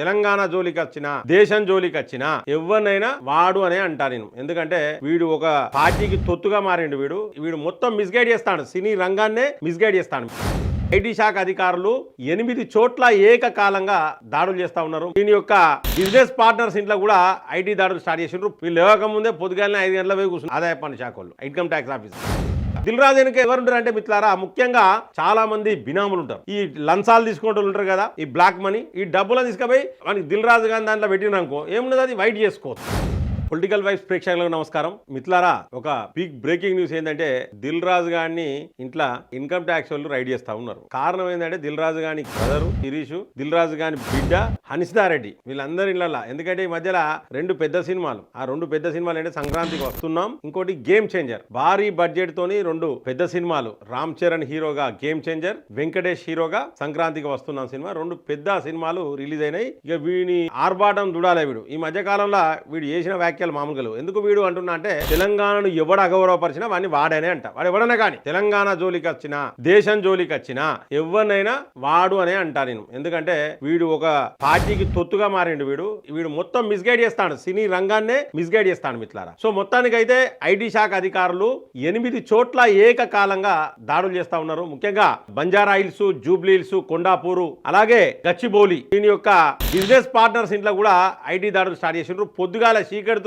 తెలంగాణ జోలికి వచ్చినా దేశం జోలికి వచ్చినా ఎవరినైనా వాడు అనే అంటా నేను. ఎందుకంటే వీడు ఒక పార్టీకి తొత్తుగా మారిండు వీడు. వీడు మొత్తం మిస్గైడ్ చేస్తాడు. సినీ రంగాన్నే మిస్గైడ్ చేస్తాడు. ఐటీ శాఖ అధికారులు ఎనిమిది చోట్ల ఏకకాలంగా దాడులు చేస్తా ఉన్నారు. దీని యొక్క బిజినెస్ పార్ట్నర్స్ ఇంట్లో కూడా ఐటీ దాడులు స్టార్ట్ చేసిండ్రు. వీళ్ళు లేవక ముందే పొద్దుగాలనే ఐదు గంటల పోయి కూర్చున్నారు. ఆదాయ పన్ను శాఖ income tax office Dil Raju వెనుక ఎవరుంటారు అంటే మిత్రులారా ముఖ్యంగా చాలా మంది బినాములు ఉంటారు ఈ లంచాలు తీసుకుంటూ ఉంటారు కదా ఈ బ్లాక్ మనీ ఈ డబ్బులను తీసుకుపోయి మనకి దిల్ రాజు గాని దాంట్లో పెట్టిననుకో ఏమున్నది అది వైట్ చేసుకోవచ్చు. పొలిటికల్ వైఫ్ ప్రేక్షకులకు నమస్కారం. మిత్లారా ఒక బిగ్ బ్రేకింగ్ న్యూస్ ఏంటంటే దిల్ రాజు గారిని ఇంట్లో ఇన్కమ్ ట్యాక్స్ వాళ్ళు రైడ్ చేస్తా ఉన్నారు. కారణం ఏంటంటే దిల్ రాజు గాని బ్రదరు శిరీష్ దిల్ రాజు గాని బిడ్డ హనిసిదారెడ్డి వీళ్ళందరి ఇళ్ళ ఎందుకంటే ఈ మధ్యలో రెండు పెద్ద సినిమాలు ఆ రెండు పెద్ద సినిమాలు అంటే సంక్రాంతికి వస్తున్నాం. ఇంకోటి గేమ్ చేంజర్ భారీ బడ్జెట్ తోని రెండు పెద్ద సినిమాలు రామ్ చరణ్ హీరోగా గేమ్ చేంజర్ వెంకటేష్ హీరోగా సంక్రాంతికి వస్తున్నాం సినిమా. రెండు పెద్ద సినిమాలు రిలీజ్ అయినాయి. ఇక వీని ఆర్భాటం చూడాలి వీడు. ఈ మధ్య కాలంలో వీడు చేసిన వ్యాఖ్యలు మామూలుగా లేవు. ఎందుకు వీడు అంటున్నా అంటే తెలంగాణను ఎవడు అగౌరవపరిచినా వాడిని వాడనే అంట. వాడు ఎవడనే కానీ తెలంగాణ జోలికి వచ్చినా దేశం జోలికి వచ్చినా ఎవరినైనా వాడు అనే అంటా నేను. ఎందుకంటే వీడు ఒక పార్టీకి తొత్తుగా మారిండు వీడు. వీడు మొత్తం మిస్గైడ్ చేస్తాడు. సినీ రంగాన్నే మిస్గైడ్ చేస్తాడు మిత్రులారా. సో మొత్తానికైతే ఐటీ శాఖ అధికారులు ఎనిమిది చోట్ల ఏకకాలంగా దాడులు చేస్తా ఉన్నారు. ముఖ్యంగా బంజారా హిల్స్ జూబ్లీ హిల్స్ కొండాపూరు అలాగే గచ్చిబౌలి. దీని యొక్క బిజినెస్ పార్ట్నర్స్ ఇంట్లో కూడా ఐటీ దాడులు స్టార్ట్ చేసిండ్రు. పొద్దుగాల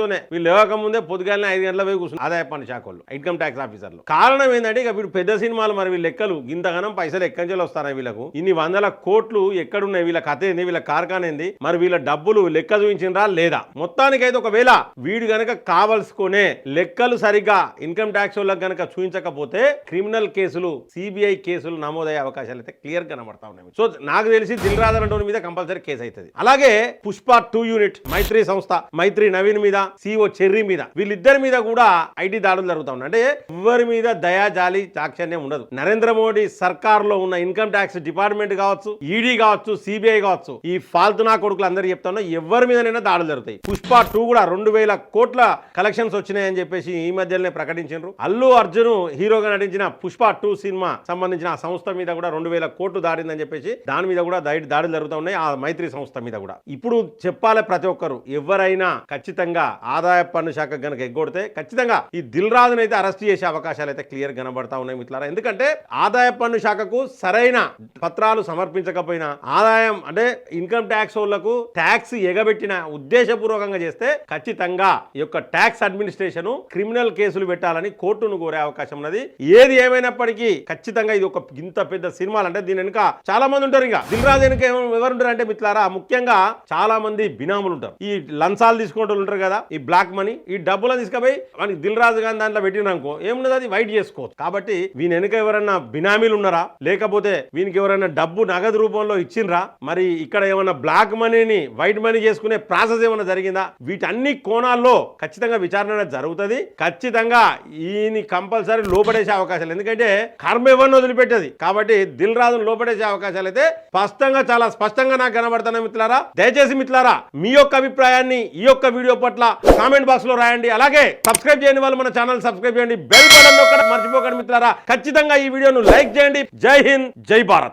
చీకటితోనే వీళ్ళు లేవక ముందే పొద్దుగాలనే ఐదు గంటల పోయి కూర్చున్నారు. ఆదాయ పన్ను శాఖ వాళ్ళు ఇన్కమ్ ట్యాక్స్ ఆఫీసర్లు. కారణం ఏంటంటే ఇక వీడు పెద్ద సినిమాలు మరి వీళ్ళ లెక్కలు ఇంతగానం పైసలు ఎక్కంచెలు వస్తాయి వీళ్ళకు? ఇన్ని వందల కోట్లు ఎక్కడున్నాయి? వీళ్ళ కథ ఏంది? వీళ్ళ కార్ఖాన ఏంది? మరి వీళ్ళ డబ్బులు లెక్క చూపించినరా లేదా? మొత్తానికైతే ఒకవేళ వీడు గనక కావలసుకునే లెక్కలు సరిగ్గా ఇన్కమ్ ట్యాక్స్ వాళ్ళకి గనక చూపించకపోతే క్రిమినల్ కేసులు సిబిఐ కేసులు నమోదయ్యే అవకాశాలు అయితే క్లియర్ కనబడతా ఉన్నాయి. సో నాకు తెలిసి దిల్ రాజన్ మీద కంపల్సరీ కేసు అవుతుంది. అలాగే పుష్ప టూ యూనిట్ మైత్రి సంస్థ మైత్రి నవీన్ మీద సిఓ చెర్రీ మీద వీళ్ళిద్దరి మీద కూడా ఐటీ దాడులు జరుగుతా ఉన్నాయి. అంటే ఎవరి మీద దయా జాలి దాక్షణ్యం ఉండదు. నరేంద్ర మోడీ సర్కార్లో ఉన్న ఇన్కమ్ ట్యాక్స్ డిపార్ట్మెంట్ కావచ్చు ఈడీ కావచ్చు సిబిఐ కావచ్చు ఈ ఫాల్తునా కొడుకులు అందరు చెప్తా ఎవరి మీదనైనా దాడులు జరుగుతాయి. పుష్ప టూ కూడా రెండు వేల కోట్ల కలెక్షన్స్ వచ్చినాయని చెప్పేసి ఈ మధ్యలోనే ప్రకటించారు అల్లు అర్జున్ హీరోగా నటించిన పుష్ప టూ సినిమా సంబంధించిన ఆ సంస్థ మీద కూడా రెండు వేల కోట్లు దాడిందని చెప్పేసి దాని మీద కూడా దాడి దాడులు జరుగుతూ ఉన్నాయి ఆ మైత్రి సంస్థ మీద కూడా. ఇప్పుడు చెప్పాలి ప్రతి ఒక్కరు ఎవరైనా ఖచ్చితంగా ఆదాయ పన్ను శాఖ గనక ఎగ్గొడితే ఖచ్చితంగా ఈ దిల్ రాజునైతే అయితే అరెస్ట్ చేసే అవకాశాలు అయితే క్లియర్ కనబడతా ఉన్నాయి మిత్రులారా. ఎందుకంటే ఆదాయ పన్ను శాఖకు సరైన పత్రాలు సమర్పించకపోయినా ఆదాయం అంటే ఇన్కమ్ ట్యాక్స్ వాళ్ళకు ట్యాక్స్ ఎగబెట్టిన ఉద్దేశపూర్వకంగా చేస్తే ఖచ్చితంగా ఈ యొక్క ట్యాక్స్ అడ్మినిస్ట్రేషన్ క్రిమినల్ కేసులు పెట్టాలని కోర్టును కోరే అవకాశం ఉన్నది. ఏది ఏమైనప్పటికీ ఖచ్చితంగా ఇది ఒక ఇంత పెద్ద సినిమాలు అంటే దీని వెనుక చాలా మంది ఉంటారు ఇంకా. దిల్ రాజు వెనుక ఏమ- ఎవరు ఉంటారు అంటే మిత్రులారా ముఖ్యంగా చాలా మంది బినాములు ఉంటారు ఈ లంచాలు తీసుకుంటూ ఉంటారు కదా ఈ బ్లాక్ మనీ ఈ డబ్బులను తీసుకుపోయి మనకి దిల్ రాజు గాని దాంట్లో పెట్టిననుకో ఏమున్నది అది వైట్ చేసుకోవచ్చు. కాబట్టి వీని వెనుక ఎవరైనా బినామీలు ఉన్నారా? లేకపోతే వీనికి ఎవరైనా డబ్బు నగదు రూపంలో ఇచ్చిండ్రా? మరి ఇక్కడ ఏమైనా బ్లాక్ మనీని వైట్ మనీ చేసుకునే ప్రాసెస్ ఏమైనా జరిగిందా? వీటన్ని కోణాల్లో ఖచ్చితంగా విచారణ జరుగుతుంది. ఖచ్చితంగా ఈయన కంపల్సరీ లోపడేసే అవకాశాలు ఎందుకంటే కర్మ ఎవరిని వదిలిపెట్టేది? కాబట్టి దిల్ రాజును లోపడేసే అవకాశాలు అయితే స్పష్టంగా చాలా స్పష్టంగా నాకు కనబడుతున్నాయి మిత్రులారా. దయచేసి మిత్రులారా మీ యొక్క అభిప్రాయాన్ని ఈ యొక్క వీడియో పట్ల కామెంట్ బాక్స్లో రాయండి. అలాగే సబ్స్క్రైబ్ చేయని వాళ్ళు మన ఛానల్ సబ్స్క్రైబ్ చేయండి. బెల్ బటన్ నొక్కడం మర్చిపోకండి మిత్రులారా. ఖచ్చితంగా ఈ వీడియోను లైక్ చేయండి. జై హింద్ జై భారత్.